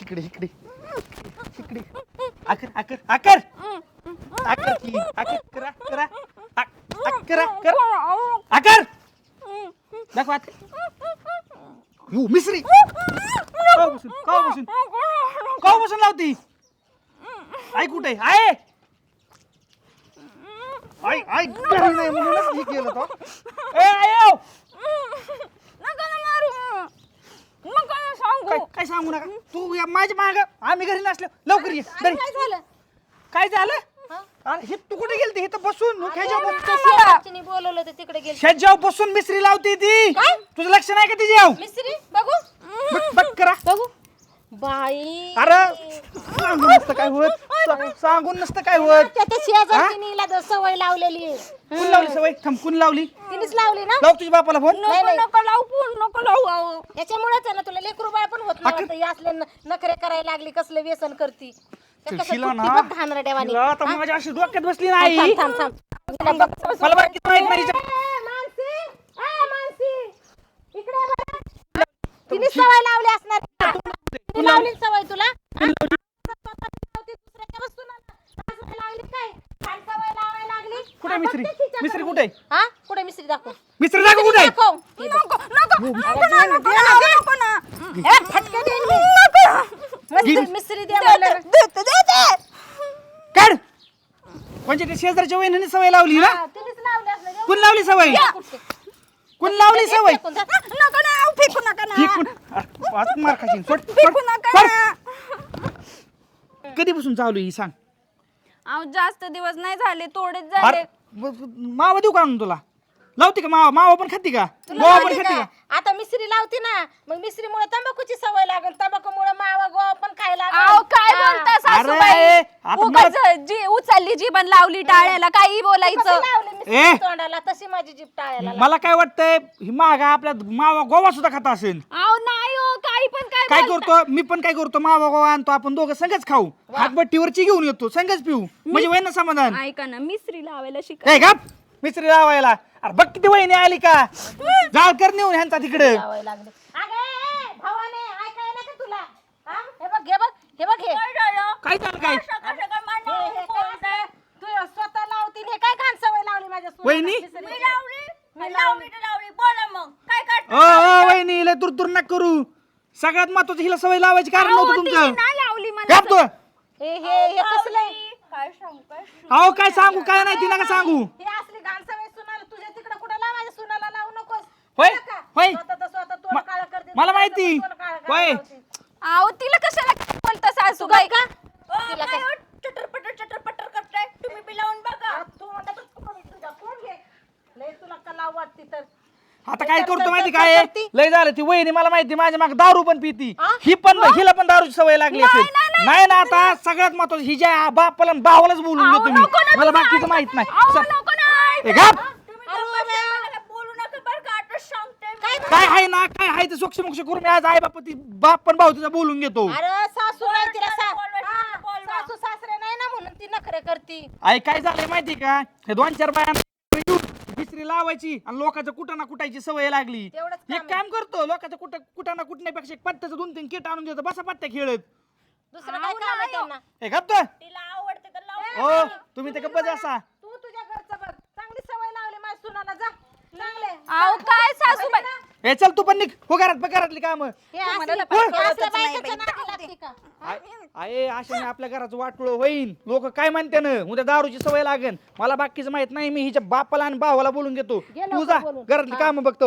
इकडे इकडे इकडे आकर आकर आकर. आकर की आकर करा करा. आ- आ- करा आकर. दाखवा आत यू मिसरी. का बसून का बसून. का बसून लावती. आई कुठे आहे? आई आई घरी नाही म्हणूनच हे केलं तो. ए आयो ना सांगू? काय काय सांगू नका? तू या माझ्या माग. आम्ही घरी नसलो. लवकर ये. घरी काय झालं? काय झालं? अरे हे तू कुठे गेलती? हे तर बसून ह्याच्यावर बोलवलं होतं तिकडे गेले ह्याच्यावर बसून मिसरी लावती ती. तुझं लक्ष नाही का तिची याव मिस्त्री? बघू. करा. बघू. बाई. अरे सांगून नसतं काय होत. सा- सांगून नसतं काय होत. त्या त्या शेजारच्यानी हिला तर सवय लावलेली आहे. कुण लावली सवय? थांब कुण लावली? तिनेच लावली ना. लाव तुझ्या बापाला फोन. नाही, नाही. नका लावू आहे ना तुला लेकरू बाळ पण होत नाही वाटतं. हे असले न- नखरे करायला लागली कसलं व्यसन करती त्या कसं शिला ना कुठली बघ घाणरड्यावानी. तिला आता माझ्या अशी डोक्यात बसली नाही थांब, थांब. हिला बघ. मला बाकी माहीत नाही हिच्या- ए, मानसी! ए, मानसी! इकडे ये बरं. तिने सवय लावली असणार तिने लावली सवय तुला हा? लावती दुसऱ्याच्या वस्तूला. सवय लावली काय घाण सवय लावायला लागली कुठे हा, मिस्त्री बघते तिच्याकडे. मिस्त्री कुठे हा कुठे मिस्त्री दाखव मिस्त्री दाखव कुठे दाखव नको नको नको ना नको ना नको ना ए, फटके देईन मी. मिस्त्री- मिस्त्री द्या मला. देते देते काढ म्हणजे ते शेजारच्या वहिनीने सवय लावली ना? हा, तिनेच लावली असणार. एवढं कुण लावली सवय? कुण लावली सवय? फेकून. नका ना अहो, फेकू नका ना. फेकून अरे, आज मार खाशील सोड फेकू नका सोड. ना. कधीपासून चालू आहे ही सांग? अहो जास्त दिवस नाही झाले थोडेच झाले. अरे ब- ब- मावा देऊ का आणून तुला? लावते का मावा? मावा पण खाती का? तुला गोवा पण खाती का? का? आता मिसरी लावती ना मग मिसरीमुळे तंबाखूची सवय लागेल. तंबाखूमुळे मावा गोवा पण खायला अहो काय बोलता सासूबाई? आता उगाच जी उचलली जीवन लावली टाळ्याला काही बोलायचं. ए. तोंडाला? तशी माझी जीप टाळायला मला काय वाटतंय ही मागा आपल्या मावा गोवा सुद्धा खाता असेल. अहो नाही हो काही पण काय काय बोलता. करतो? मी पण काय करतो? मावा गोवा आणतो आपण दोघं संगच खाऊ. हातबट्टीवरची घेऊन येतो संगच पिऊ. म्हणजे वय ना समाधान? ऐका ना मिसरी लावायला शिका काय गप! मिस्त्री लावायला. अरे बघ किती वहिनी आली का जाळ कर नेऊन ह्यांचा तिकडे लावायला लागले अगे ए, भावाने ऐकायला का तुला हा? हे बघ हे बघ हे बघ हे काय झालं? काय? हे- हे असं? तू स्वतः लावतील हे काय घाण सवय लावली माझ्या सुनाला? वहिनी? मिसरी. मी लावली मी लावली तर लावली बोला मग काय ओ ओ वहिनी नका करू सगळ्यात महत्वाचं हिला सवय लावायची कारण नव्हतं तुमचं नाही लावली मला गप तू हे हे हे कसलं आहे? काय सांगू काय सांगू? अहो काय सांगू काय नाही तिला का सांगू हे असली घाण सवय सुनाला तुझ्या तिकडे कुठं लाव माझ्या सुनाला लावू नकोस होय? होय. मला माहिती. होय. अहो तिला कशाला बोलता का? तिला काय काय? चटर-पटर चटर-पटर करताय तुम्ही बी लावून बघा आ, तू म्हणता तर तू कमी तुझा कोण घे लय तुला का आता काय करतो माहिती काय लय झालं ती वहिनी मला माहिती माझ्या माग दारू पण पिती? ही पण हिला पण दारूची सवय लागली असेल नाही ना आता सगळ्यात महत्वाचं हिच्या बापाला आणि भावालाच बोलून घेतो मी मला बाकीचं. माहीत नाही. ए, गप. तुम्ही तर कशाला मला काय बोलू नका बरं का आता सांगते मी. काय आहे ना काय आहे ते सोक्ष मोक्ष करून मी आज आई बाप ती बाप पण भाऊ तिचा बोलून घेतो. अरे सासू नाही तिला सा- बोलवा, हा, बोलवा. सासू सासरे नाही ना म्हणून ती नखरे करती. आई काय झालंय माहिती का? हे दोन चार बाया विसरी लावायची आणि लोकांचं कुठं ना कुटायची सवय लागली. तेवढंच एक काम काम करतो लोकांचं कुठं कुठं ना कुटण्यापेक्षा एक पत्त्याचं दोन तीन किट आणून देतो बसा पत्त्या खेळत. दुसरं काय काम आहे त्यांना? हे तर. तिला आवडते तर लावून हो तुम्ही ते गप्प असा तू तुझ्या घरचं बघ. चांगली सवय लावली माझ्या सुनाला जा. चांगले. अहो काय सासूबाई? हे चल तू पण निघ. हो घरात बघ घरातली काम. हे असली- हे. बायकाच्या. नादी लागते का? आहे अशाने आपल्या घराचं वाटोळ होईन लोक काय म्हणते ना उद्या दारूची सवय लागेल. मला बाकीचं माहीत नाही मी हिच्या बापाला आणि भावाला बोलून घेतो. तू जा बोलून. घरातली हा. काम बघितलं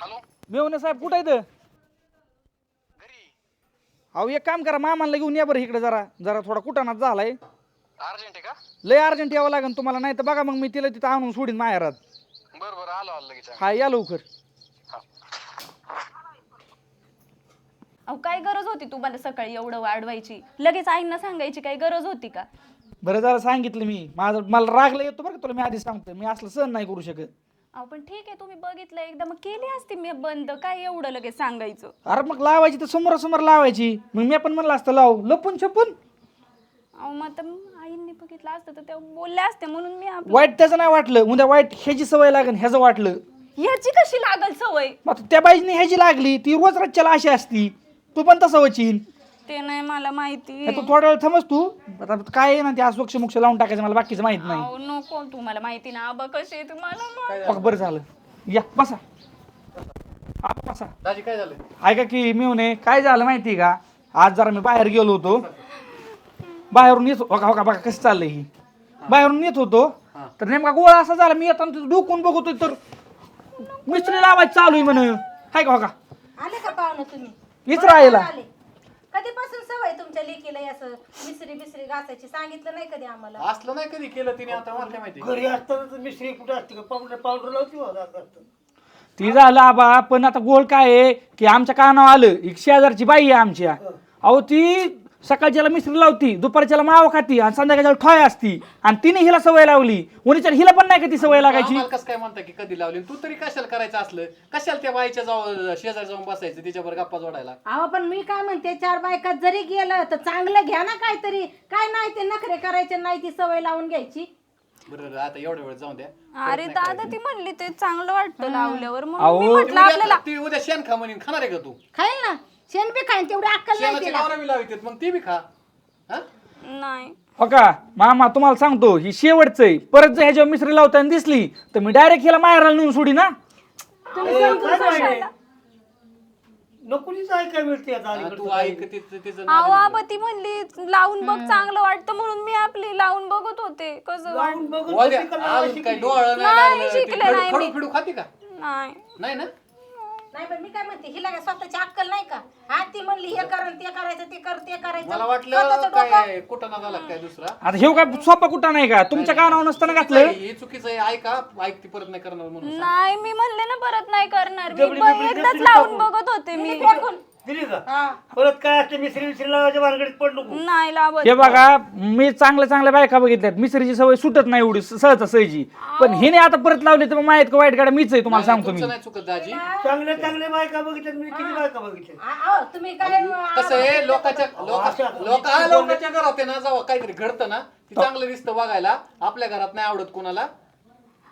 हॅलो? मेवणे साहेब कुठं घरी. अहो एक काम करा मामाला घेऊन या बरं इकडे जरा. जरा थोडा कुटाणाच झालाय. अर्जंट आहे का? लय अर्जंट यावं लागेल तुम्हाला नाही तर बघा मग मी तिला तिथं आणून सोडीन माहेरात बरं बरं आलो आलो लगेच. हा या लवकर. अहो काय गरज होती तुम्हाला सकाळी एवढं वाढवायची? लगेच आईंना सांगायची काही गरज होती का? बरं जरा सांगितलं मी. माझं मला रागला येतो बरं का तुला मी आधी सांगतो मी असलं सहन नाही करू शकत. अहो पण ठीक आहे तुम्ही बघितलं एकदा. मग केली असती मी बंद. काय एवढं लगेच सांगायचं? अरे मग लावायची तर समोरासमोर लावायची. मग मी पण म्हणलं असतं लाव. लपून छपून. अहो मग आता बघितलं असतं तर त्या बोलल्या असते म्हणून मी आपलं वाईट त्याचं नाही वाटलं. उद्या वाईट ह्याची सवय लागेल ह्याचं वाटलं. ह्याची कशी लागल सवय? मग आता त्या बाईने ह्याची लागली ती रोज रच्च्याला अशी असती. तू पण तसं वचीन. ते नाही मला माहिती. तू थोडा वेळ थांबस तू. आता काय आहे ना ते स्वच्छ मुक्ष लावून टाकायचं मला बाकीचं माहीत नाही. अहो, नको तुम्हाला माहिती ना. आबा कसे तुम्हाला माहिती. बघ बरं झालं. या बसा. आप बसा. दाजी काय झालं? ऐका की मिळून काय झालं माहिती का? आज जरा मी बाहेर गेलो होतो. बाहेरून येत हो का हो का बघा कसं चाललंय ही. बाहेरून येत होतो तर नेमका गोळा असा झाला मी येताना तिथं डोकून बघतोय तर मिस्त्री लावायचं चालू आहे म्हण. हाय का हो का? आले का पाहुणं तुम्ही? हीच राहिला आले? कधीपासून सवय तुमच्या लेकीला हे असं मिसरी बिसरी घासायची? सांगितलं नाही कधी आम्हाला? असलं नाही कधी केलं तिने आता मला काय माहिती घरी असताना तर मिश्री कुठे असते का? पावडर पावडर लावते असं असतं. ती झालं आबा पण आता गोळ काय आहे? की आमच्या कानावर आलं. एक शेजारची बाई आहे आमच्या. अहो ती सकाळच्याला मिसरी लावती दुपारच्याला मावा खाती आणि संध्याकाळच्या ठोय असती आणि तिने हिला सवय लावली. उन्हीच्या हिला पण नाही का ती सवय लागायची? आम्हाला कसं काय म्हणता की कधी लावली? तू तरी कशाला करायचं असलं? कशाला त्या बाईच्या जाऊ शेजारी जाऊन बसायचं तिच्यावर गप्पा जोडायला? अहो पण मी काय म्हणते चार बायकात जरी गेलं तर चांगलं घ्या ना काहीतरी. काय नाही ते नखरे करायचे नाही ती सवय लावून घ्यायची. बरं आता एवढ्या वेळ जाऊन द्या. अरे दादा ती म्हणली ते चांगलं वाटतं लावल्यावर. म्हणून अहो. मी म्हटलं आपल्याला ती उद्या शेण खा म्हणून खाणार आहे का तू? खाईल ना. शेण बी खाईन तेवढी अक्कल नाही शेणाची तिला. गावरा बी लावित मग ती बी खा. हा? नाही. हो का? मामा तुम्हाला सांगतो ही शेवटचं आहे. परत जर ह्याच्यावर मिसरी लावताना दिसली तर मी डायरेक्ट हिला माहेराला नेऊन सोडी ना ए, काय माहिती? नकोलीच ऐकाय मिळते आता हा, अलीकडचं तू काही. ऐक तिचं तिचं अहो आबा ती म्हणली लावून बघ चांगलं वाटतं म्हणून मी आपली लावून बघत होते. कसं वाट लावून बघून काय? डोळं नाही नाही, लावलं, ती. शिकले नाही खडू मी. फिडू खाते का? नाही. नाही ना? नाही पण मी काय म्हणते हिला काय स्वतःची अक्कल नाही का? हा ती म्हणली हे कर ते करायचं ते कर ते करायचं. मला स्वतःचं वाटलं डोकं- काय कुठं ना झाला काय दुसरा? आता हे काय सोपा कुठं नाही का? तुमच्या कानावर नसताना घातलं? हे चुकीचं आहे ऐका ऐकती परत नाही करणार म्हणून नाही मी म्हणले ना परत नाही करणार. मी ब- एकदाच लावून. बघत होते मी. दिली का? हा. परत काय असते मिश्री मिश्री लावायच्या भानगडीत पड नको. नाही लावत हे बघा मी चांगल्या चांगल्या बायका बघितल्यात. मिसरीची सवय सुटत नाही एवढी सहज. सहजी पण हिने आता परत लावली तर मग माहीत का वाईट गाड्या मीच आहे तुम्हाला सांगतो मी. तुमचं नाही चुकत दाजी. चांगल्या चांगल्या बायका बघितल्या मी किती बायका बघितल्या आ- तुम्ही काय कसं आहे लोकांच्या लोका- अशा- लोक हा, लोकांच्या घरात आहे ना जेव्हा काहीतरी घडतं ना ती चांगलं दिसतं बघायला. आपल्या घरात नाही आवडत कोणाला.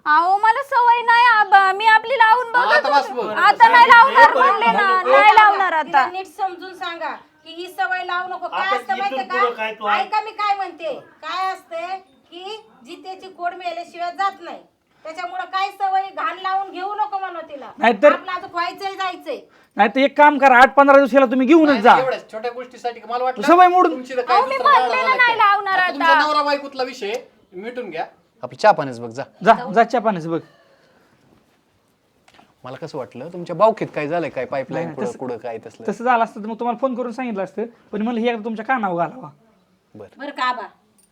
अहो मला सवय नाही आबा मी आपली लावून बघत आता बस होते. बघ. आता नाही लावणार म्हणले ना. नाही लावणार तिला आता. नीट समजून सांगा की ही सवय लावू नको. काय आता असतं इथून माहितीये पुढं काय तू का ऐक. ऐका मी काय म्हणते. काय असते की जितेची कोड मिळाल्याशिवाय जात नाही. त्याच्यामुळे काय सवय? घाण लावून घेऊ नको म्हणू तिला. नाहीतर- आपलं अजून व्हायचंय जायचंय. नाही तर एक काम करा आठ पंधरा दिवसाला तुम्ही घेऊनच जा. एवढ्या छोट्या गोष्टीसाठी मला वाटलं सवय मोडून- तुमची तर काय अहो, मी दुसरा नाही? लावणार आता तुमचा आता. नवरा बायकोतला विषय मिटून घ्या. आपलं चहा पाण्याच बघ जा. जा जा चहा पाण्याचं बघ. मला कसं वाटलं तुमच्या बावखीत काय झालंय काय पाईपलाईन नाही, कुठं तसं- कुठं काय तसलं? तसं झालं असतं तर मग तुम्हाला फोन करून सांगितलं असतं पण म्हणलं हे एकदा तुमच्या कानावर घालावा. बरं. का आबा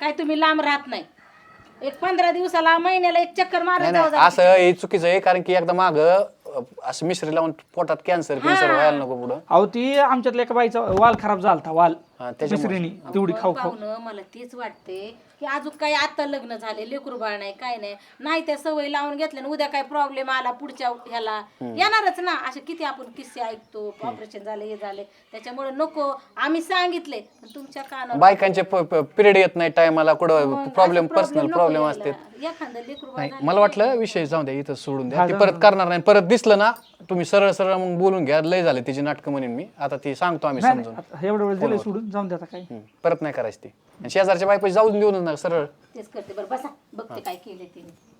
काय तुम्ही लांब राहत नाही. एक पंधरा दिवसाला महिन्याला एक चक्कर मारत नाही जाऊ नाही असं हे चुकीचं आहे कारण की एकदा माग असं मिसरी लावून पोटात कॅन्सर कॅन्सर व्हायला नको पुढं. अहो ती आमच्यातल्या एका बाईचा वाल खराब झालता वाल. हा, त्याच्यामुळे. तेवढी खाऊ खाऊ पाहुणं मला तेच वाटते की अजून काही आता लग्न झाले लेकरू बाळ नाही काय नाही. नाही त्या सवय लावून घेतल्या ना उद्या काय प्रॉब्लेम आला पुढच्या ह्याला. येणारच ना. असे किती आपण किस्से ऐकतो ऑपरेशन झाले हे झाले. त्याच्यामुळे नको. आम्ही सांगितले पण तुमच्या कानावर बायकांचे पिरियड येत नाही टायमाला. कुठं प्रॉब्लेम पर्सनल प्रॉब्लेम. असते एखादं लेकरू बाळ नाही झालं मला वाटलं विषय जाऊ द्या इथं सोडून द्या. ते परत करणार नाही. परत दिसलं ना तुम्ही सरळ सरळ मग बोलून घ्या. लय झाले तिची नाटकं म्हणेन मी. आता ती सांगतो आम्ही नाही, समजून. आता एवढं वेळ दिलं सोडून. जाऊन द्या आता काय हम्म. परत नाही करायची ती. आणि शेजारच्या बायपाशी जाऊन देऊनच ना सरळ. तेच करते. बरं बसा. बघते काय केले तिने.